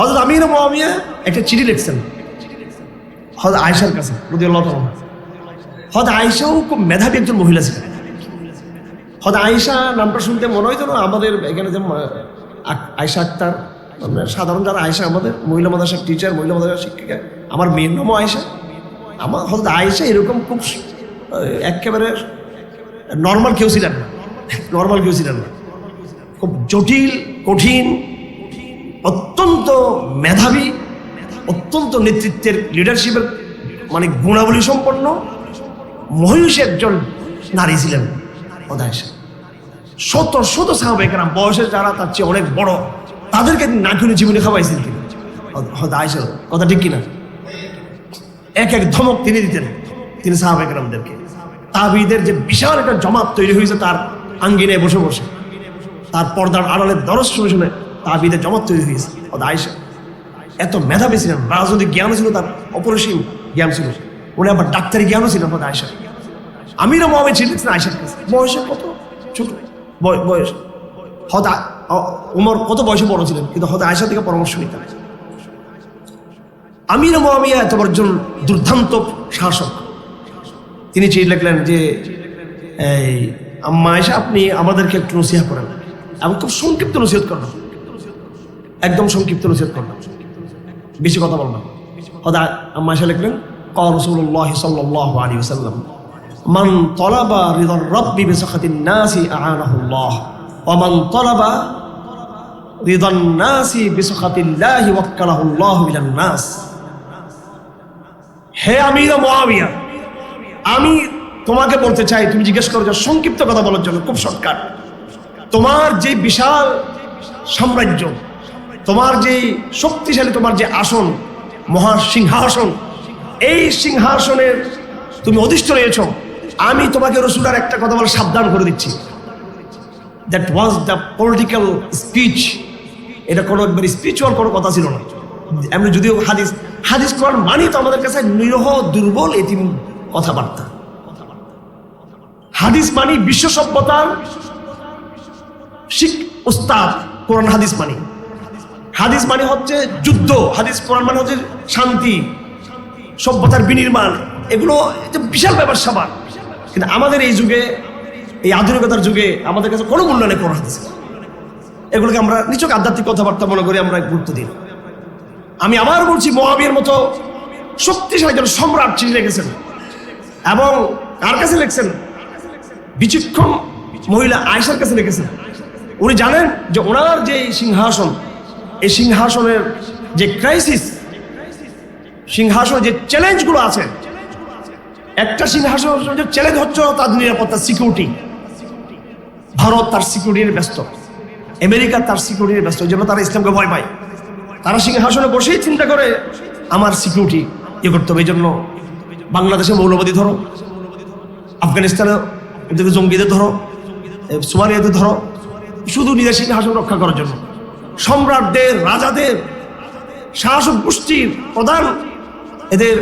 হজরত আমির মহামিয়া একটা চিঠি লিখছেন। হজরত আয়েশার কাছে হজরত আয়েশাও খুব মেধাবী একজন মহিলা ছিলেন। হয়তো আয়েশা নামটা শুনতে মনে হয় না আমাদের এখানে যে আয়েশা আক্তার সাধারণ যারা আয়েশা, আমাদের মহিলা মাদ্রাসার টিচার মহিলা মাদ্রাসার শিক্ষিকা, আমার মেয়ের নামও আয়েশা। আমার হয়তো আয়েশা এরকম খুব একেবারে নর্মাল কেউ ছিলেন না। নর্মাল কেউ ছিলেন না। খুব জটিল, কঠিন অত্যন্ত মেধাবী, অত্যন্ত নেতৃত্বের লিডারশিপের মানে গুণাবলী সম্পন্ন মহিষী একজন নারী ছিলেন অদায়সা শত শত সাহাবেকরাম বয়সে যারা তার চেয়ে অনেক বড়, তাদেরকে তিনি না কিনে জীবনে খাওয়াইছেন তিনি। আয়সা কথা ঠিক কিনা? এক এক ধমক তিনি দিতেন, তিনি সাহাবেকরামদেরকে তাবিদের যে বিশাল একটা জমাত তৈরি হয়েছে তার আঙ্গিনায় বসে বসে, তার পর্দার আড়ালের দরজ শুনে শুনে তাবিদের জমাত তৈরি হয়েছে। আয়সা এত মেধাবী ছিলেন, রাজনৈতিক জ্ঞানও ছিল তার, অপরিসীম জ্ঞান ছিল। উনি আবার ডাক্তারি জ্ঞানও ছিলেন হয়তো আয়সা আমিরও মহামেদ ছিলেন আয়সার কাছে। বয়সে কত? ছোট। বয়স। অ- উমর কত বয়সে বড় ছিলেন, কিন্তু হয়তো আয়সার থেকে পরামর্শ নিতেন। আমির মহামিয়া এত একজন দুর্দান্ত শাসক। তিনি চিঠি লিখলেন যে, এই, আম্মা আয়সা আপনি আমাদেরকে একটু নসিহা করেন এবং খুব সংক্ষিপ্ত নসিহত করলাম একদম সংক্ষিপ্ত নসিহত করলাম বেশি কথা বললাম হদা আম্মা এসে লিখলেন ক রসুল্লাহ সাল্লাহ আলী সাল্লাম মান তলাবা হৃদর রব্বি বেসাখাতিন নাসি আহানাহুল্লাহ অমান তলাবা হৃদন নাসি বিসখাতিল্লাহি ওয়াক্কালাহুল্লাহ ইলান নাস। হে আমির মুআবিয়া, আমি তোমাকে বলতে চাই, তুমি জিজ্ঞেস করো যে সংক্ষিপ্ত কথা বলার জন্য খুব শর্টকাট। তোমার যে বিশাল সাম্রাজ্য তোমার যে শক্তিশালী, তোমার যে আসন, মহা সিংহাসন, এই সিংহাসনের তুমি অধিষ্ঠ রয়েছ। আমি তোমাকে রসুলার একটা কথা বলে সাবধান করে দিচ্ছি। That was the political speech এটা কোনো একবার স্পিরিচুয়াল কোনো কথা ছিল না। এমনি যদিও হাদিস হাদিস কোরআন মানি তো আমাদের কাছে নিরহ, দুর্বল এতিম কথাবার্তা। হাদিস মানি বিশ্ব সভ্যতার শিখ উস্তাদ কোরআন হাদিস মানি। হাদিস মানে হচ্ছে যুদ্ধ, হাদিস কোরআন মানে হচ্ছে শান্তি, সভ্যতার বিনির্মাণ, এগুলো বিশাল ব্যাপার স্যাপার কিন্তু আমাদের এই যুগে, এই আধুনিকতার যুগে আমাদের কাছে কোনো মূল্য নেই হাদিস। এগুলোকে আমরা নিচক আধ্যাত্মিক কথাবার্তা মনে করি, আমরা গুরুত্ব দিই আমি আবার বলছি, মহাবীর মতো শক্তিশালী একজন সম্রাট চিনি রেখেছেন এবং কার কাছে লিখছেন? বিচক্ষণ মহিলা আয়েশার কাছে লিখেছেন। উনি জানেন যে ওনার যে সিংহাসন এই সিংহাসনের যে ক্রাইসিস সিংহাসনের যে চ্যালেঞ্জগুলো আছে একটা সিংহাসন যে চ্যালেঞ্জ হচ্ছে তার নিরাপত্তা সিকিউরিটি ভারত তার সিকিউরিটি ব্যস্ত। আমেরিকা তার সিকিউরিটি ব্যস্ত। জন্য তারা ইসলামকে ভয় পায়। তারা সিংহাসনে বসেই চিন্তা করে আমার সিকিউরিটি ইয়ে করতে হবে। এই জন্য বাংলাদেশে মৌলবাদী ধরো আফগানিস্তানে জঙ্গিদের ধরো এ, সোমালিয়াদের ধরো শুধু নিজের সিংহাসন রক্ষা করার জন্য। সম্রাটদের, রাজাদের, শাসক গোষ্ঠীর প্রধান এদের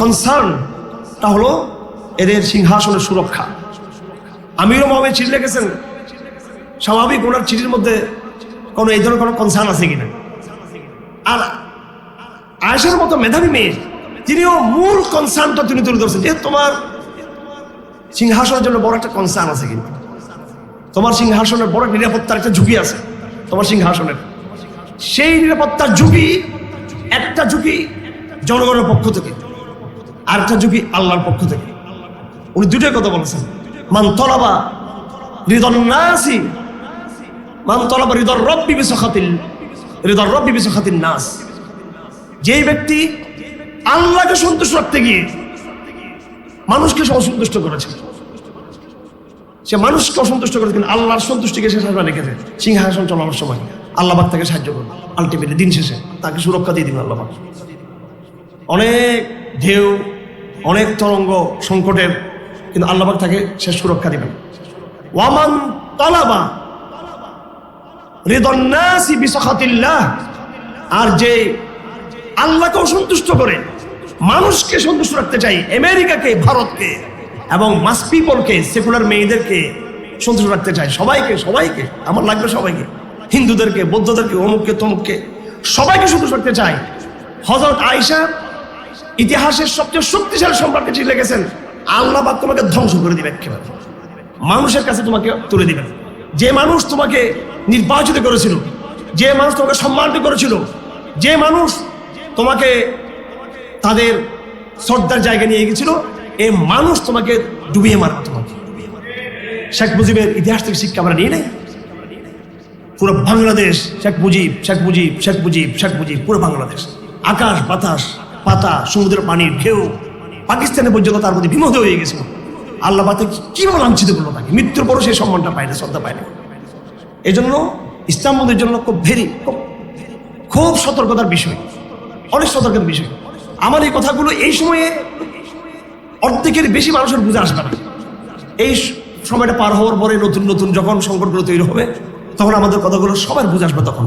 কনসার্নটা হলো এদের সিংহাসনের সুরক্ষা। আমিরও মহামেদ চিঠি লিখেছেন, স্বাভাবিক ওনার চিঠির মধ্যে কোনো এই ধরনের কোনো কনসার্ন আছে কিনা? আর আয়েশার মতো মেধাবী মেয়ে, তিনিও মূল কনসার্নটা তিনি তুলে ধরছেন যে তোমার সিংহাসনের জন্য বড় একটা কনসার্ন আছে কিন্তু তোমার সিংহাসনের বড় নিরাপত্তার একটা ঝুঁকি আছে। তোমার সিংহাসনের। সেই নিরাপত্তার ঝুঁকি, একটা ঝুঁকি জনগণের পক্ষ থেকে, আর একটা ঝুঁকি আল্লাহর পক্ষ থেকে। উনি দুটোই কথা বলেছেন। মান তলাবা হৃদন্নাসি মান তলাবা হৃদর রব্বি বিসখাতিল হৃদর রব্বি বিসখাতিন নাস। যেই ব্যক্তি আল্লাহকে সন্তুষ্ট রাখতে গিয়ে মানুষকে সে অসন্তুষ্ট করেছে সে মানুষকে অসন্তুষ্ট করেছে কিন্তু আল্লাহর সন্তুষ্টিকে সে সামনে রেখেছে। সিংহাসন চলানোর সময়। আল্লাহ তাকে সাহায্য করবে আলটিমেটলি দিন শেষে তাকে সুরক্ষা দিয়ে দিবেন আল্লাহ পাক। অনেক ঢেউ, অনেক তরঙ্গ সংকটের কিন্তু আল্লাহ পাক তাকে সে সুরক্ষা দিবেন। ওয়ামান তালাবা হৃদন্নাসি বিসখাতিল্লাহ। আর যে আল্লাহকে অসন্তুষ্ট করে, মানুষকে সন্তুষ্ট রাখতে চাই, আমেরিকাকে, ভারতকে। এবং মাস পিপলকে সেকুলার মেয়েদেরকে সন্তুষ্ট রাখতে চাই। সবাইকে সবাইকে, আমার লাগবে সবাইকে। হিন্দুদেরকে, বৌদ্ধদেরকে, অমুককে, তমুককে, সবাইকে সন্তুষ্ট রাখতে চাই। হজরত আয়েশা ইতিহাসের সবচেয়ে শক্তিশালী সম্পর্কে লিখেছেন, আল্লাহ পাক তোমাকে ধ্বংস করে দিবে একেবারে। মানুষের কাছে তোমাকে তুলে দিবেন। যে মানুষ তোমাকে নির্বাচিত করেছিল, যে মানুষ তোমাকে সম্মানিত করেছিল, যে মানুষ তোমাকে তাদের শ্রদ্ধার জায়গা নিয়ে গেছিল এই মানুষ তোমাকে ডুবিয়ে মারবে তোমাকে। শেখ মুজিবের ইতিহাস থেকে শিক্ষা আমরা নিয়ে নেই। পুরো বাংলাদেশ, শেখ মুজিব শেখ মুজিব শেখ মুজিব শেখ মুজিব, পুরো বাংলাদেশ। আকাশ, বাতাস, পাতা, সমুদ্রের পানির ঢেউ। পাকিস্তানে পর্যন্ত তার প্রতি বিমোদ হয়ে গেছিল আল্লাহ বাতে কীভাবে লাঞ্ছিত করল তাকে? মৃত্যুর পরও সেই সম্মানটা পায় না, শ্রদ্ধা পায় না। এই জন্য ইসলাম বন্ধুর জন্য খুব ভেরি খুব খুব সতর্কতার বিষয়। অনেক সতর্কতার বিষয়। আমার এই কথাগুলো এই সময়ে অর্ধেকের বেশি মানুষের বুঝে আসবে না। এই সময়টা পার হওয়ার পরে নতুন নতুন যখন সংকটগুলো তৈরি হবে, তখন আমাদের কথাগুলো সবার বুঝে আসবে তখন।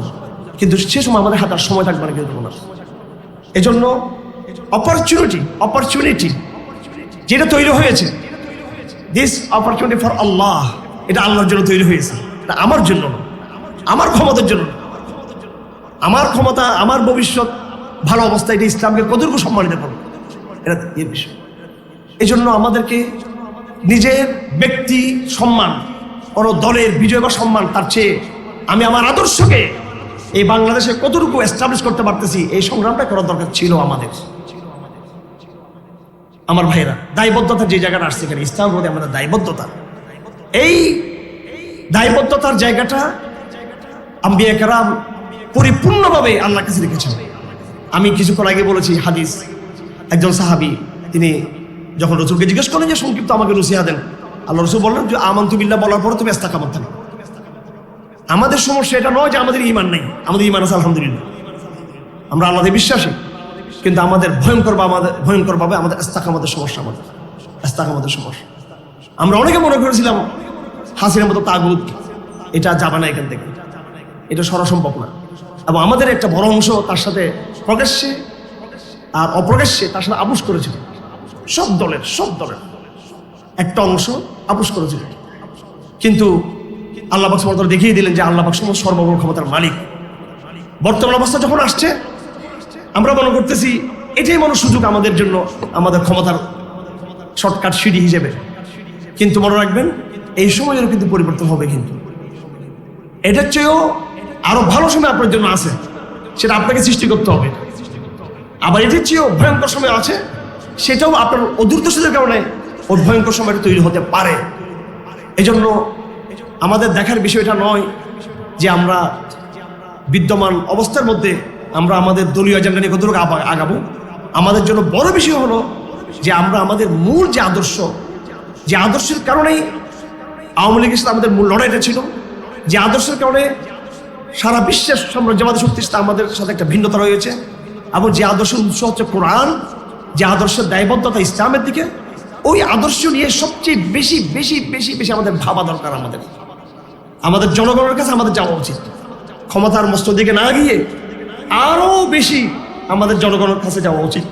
কিন্তু সে সময় আমাদের হাতে সময় থাকবে না কিন্তু না এজন্য অপরচুনিটি অপরচুনিটি যেটা তৈরি হয়েছে দিস অপরচুনিটি ফর আল্লাহ এটা আল্লাহর জন্য তৈরি হয়েছে। এটা আমার জন্য আমার ক্ষমতার জন্য আমার ক্ষমতা, আমার ভবিষ্যৎ, ভালো অবস্থা, এটা ইসলামকে কতটুকু সম্মানিত করবে? এটা এর বিষয়। এই জন্য আমাদেরকে নিজের ব্যক্তি সম্মান, কোনো দলের বিজয় বা সম্মান তার চেয়ে আমি আমার আদর্শকে এই বাংলাদেশে কতটুকু এস্টাবলিশ করতে পারতেছি, এই সংগ্রামটা করার দরকার ছিল আমাদের। আমার ভাইরা দায়বদ্ধতা যে জায়গাটা আসছে এখানে, ইসলাম প্রতি আমাদের দায়বদ্ধতা। এই দায়বদ্ধতার জায়গাটা আম্বিয়া কারাম পরিপূর্ণভাবে আল্লাহ কাছে রেখেছেন। আমি কিছুক্ষণ আগে বলেছি হাদিস, একজন সাহাবি, তিনি যখন রসুলকে জিজ্ঞেস করেন যে, সংক্ষিপ্ত আমাকে রসিয়া দেন। আল্লাহ রসুল বললেন, যে আমন্তু বিল্লাহ বলার পরে তুমি এস্তাকামত থাকো আমাদের সমস্যা এটা নয় যে আমাদের ইমান নেই। আমাদের ইমান আছে, আলহামদুলিল্লাহ। আমরা আল্লাহতে বিশ্বাসী। কিন্তু আমাদের ভয়ঙ্কর আমাদের, ভয়ঙ্কর ভাবে আমাদের এস্তাক আমাদের সমস্যা আমাদের। এস্তাক আমাদের সমস্যা। আমরা অনেকে মনে করেছিলাম, হাসিনের মতো তাগুদ এটা যাবে না এখান থেকে। এটা সরা সম্ভব না। এবং আমাদের একটা বড় অংশ তার সাথে প্রকাশ্যে আর অপ্রকাশ্যে তার সাথে আবুস করেছিল। সব দলের সব দলের। একটা অংশ আপোষ করেছিল। কিন্তু আল্লাহ বাক সমর্থন দেখিয়ে দিলেন যে আল্লাহ বাক সমস্ত সর্ববড় ক্ষমতার মালিক। বর্তমান অবস্থা যখন আসছে, আমরা মনে করতেছি এটাই মনে সুযোগ আমাদের জন্য, আমাদের ক্ষমতার শর্টকাট সিঁড়ি হিসেবে। কিন্তু মনে রাখবেন, এই সময়েরও কিন্তু পরিবর্তন হবে কিন্তু। এটার চেয়েও আরও ভালো সময় আপনার জন্য আছে, সেটা আপনাকে সৃষ্টি করতে হবে। আবার এটার চেয়েও ভয়ঙ্কর সময় আছে সেটাও আপনার অদূরদর্শীদের কারণে ভয়ঙ্কর সময়টা তৈরি হতে পারে। এজন্য আমাদের দেখার বিষয়টা নয় যে আমরা বিদ্যমান অবস্থার মধ্যে আমরা আমাদের দলীয় এজেন্ডা নিয়ে কতটুকু আগাবো। আমাদের জন্য বড় বিষয় হলো যে আমরা আমাদের মূল যে আদর্শ, যে আদর্শের কারণেই আওয়ামী লীগের সাথে আমাদের মূল লড়াইটা ছিল, যে আদর্শের কারণে সারা বিশ্বের সাম্রাজ্যবাদী শক্তির সাথে আমাদের সাথে একটা ভিন্নতা রয়েছে এবং যে আদর্শের উৎস হচ্ছে কোরআন যে আদর্শের দায়বদ্ধতা ইসলামের দিকে, ওই আদর্শ নিয়ে সবচেয়ে বেশি বেশি বেশি বেশি আমাদের ভাবা দরকার আমাদের। আমাদের জনগণের কাছে আমাদের যাওয়া উচিত। ক্ষমতার মস্ত দিকে না গিয়ে আরও বেশি আমাদের জনগণের কাছে যাওয়া উচিত।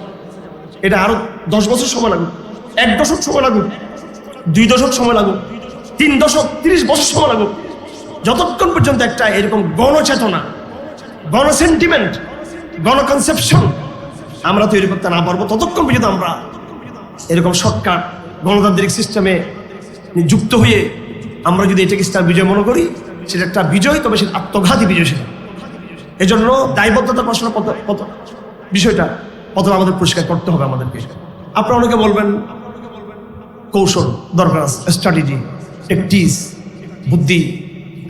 এটা আরও দশ বছর সময় লাগুক, এক দশক সময় লাগুক, দুই দশক সময় লাগুক, তিন দশক, তিরিশ বছর সময় লাগুক। যতক্ষণ পর্যন্ত একটা এরকম গণচেতনা গণ সেন্টিমেন্ট গণ কনসেপশন আমরা তৈরি করতে না পারব, ততক্ষণ পর্যন্ত আমরা এরকম শর্টকাট গণতান্ত্রিক সিস্টেমে যুক্ত হয়ে আমরা যদি এটাকে স্টার বিজয় মনে করি, সেটা একটা বিজয়, তবে সেটা আত্মঘাতী বিজয় সেটা। এজন্য দায়বদ্ধতা প্রশ্ন বিষয়টা প্রথমে আমাদের পরিষ্কার করতে হবে আমাদেরকে। আপনারা অনেকে বলবেন, কৌশল দরকার আছে স্ট্র্যাটেজি টেকটিস বুদ্ধি।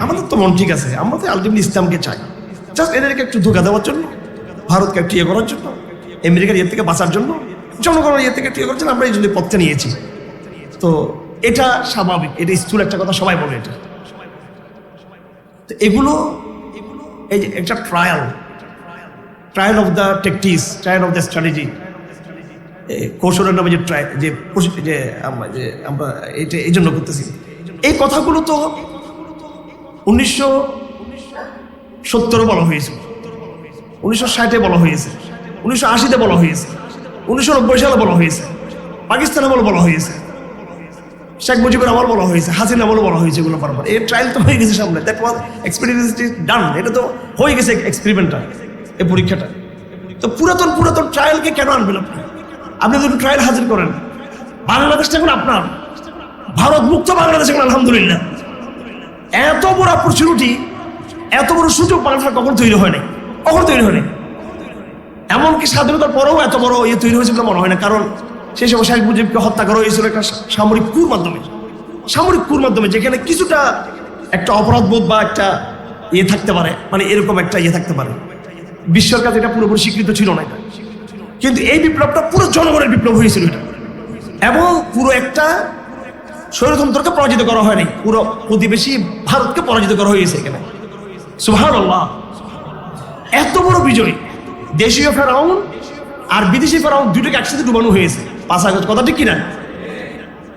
আমাদের তো মন ঠিক আছে, আমরা তো আলটিমেটলি ইসলামকে চাই। জাস্ট এদেরকে একটু ধোকা দেওয়ার জন্য, ভারতকে একটু ইয়ে করার জন্য। আমেরিকার ইয়ে থেকে বাঁচার জন্য, জনগণের ইয়ে থেকে করার জন্য আমরা এই জন্য পথটা নিয়েছি। তো এটা স্বাভাবিক, এটা স্থূল একটা কথা, সবাই বলে এটা। তো এগুলো, এই যে একটা trial trial of the tactics trial of the strategy কৌশলের নামে যে ট্রাই যে যে আমরা যে আমরা এটা এই জন্য করতেছি। এই কথাগুলো তো উনিশশো সত্তরে বলা হয়েছে। উনিশশো ষাটে বলা হয়েছে। উনিশশো আশিতে বলা হয়েছে, উনিশশো নব্বই সালে বলা হয়েছে, পাকিস্তান আমল বলা হয়েছে, শেখ মুজিবুর আমল বলা হয়েছে হাসিনা আমল বলা হয়েছে এগুলো বারবার। এই ট্রায়াল তো হয়ে গেছে সামনে দ্যাট ওয়াজ এক্সপিরিয়েন্স ডান এটা তো হয়ে গেছে এক্সপেরিমেন্টটা এই পরীক্ষাটা। তো পুরাতন পুরাতন ট্রায়ালকে কেন আনবেন আপনি? আপনি যদি ট্রায়াল হাজির করেন, বাংলাদেশটা এখন আপনার। ভারত মুক্ত বাংলাদেশ এখন, আলহামদুলিল্লাহ। এত বড় অপরচুনিটি এত বড় সুযোগ বাংলাদেশ কখন তৈরি হয় নাই। কখন তৈরি হয় নাই। এমনকি স্বাধীনতার পরেও এত বড় ইয়ে তৈরি হয়েছে বলে মনে হয় না। কারণ সেই সময় শেখ মুজিবকে হত্যা করা হয়েছিল একটা সামরিক কুর মাধ্যমে। সামরিক কুর মাধ্যমে, যেখানে কিছুটা একটা অপরাধবোধ বা একটা ইয়ে থাকতে পারে মানে এরকম একটা ইয়ে থাকতে পারে। বিশ্বের কাছে এটা পুরোপুরি স্বীকৃত ছিল না এটা। কিন্তু এই বিপ্লবটা পুরো জনগণের বিপ্লব হয়েছিল এটা। এবং পুরো একটা স্বৈরতন্ত্রকে পরাজিত করা হয়নি। পুরো প্রতিবেশী ভারতকে পরাজিত করা হয়েছে এখানে। সুহান এত বড় বিজয়। দেশীয় ফেরাউন আর বিদেশি ফেরাউন দুটোকে একসাথে ডুবানো হয়েছে। হাজার কথা ঠিক কিনা?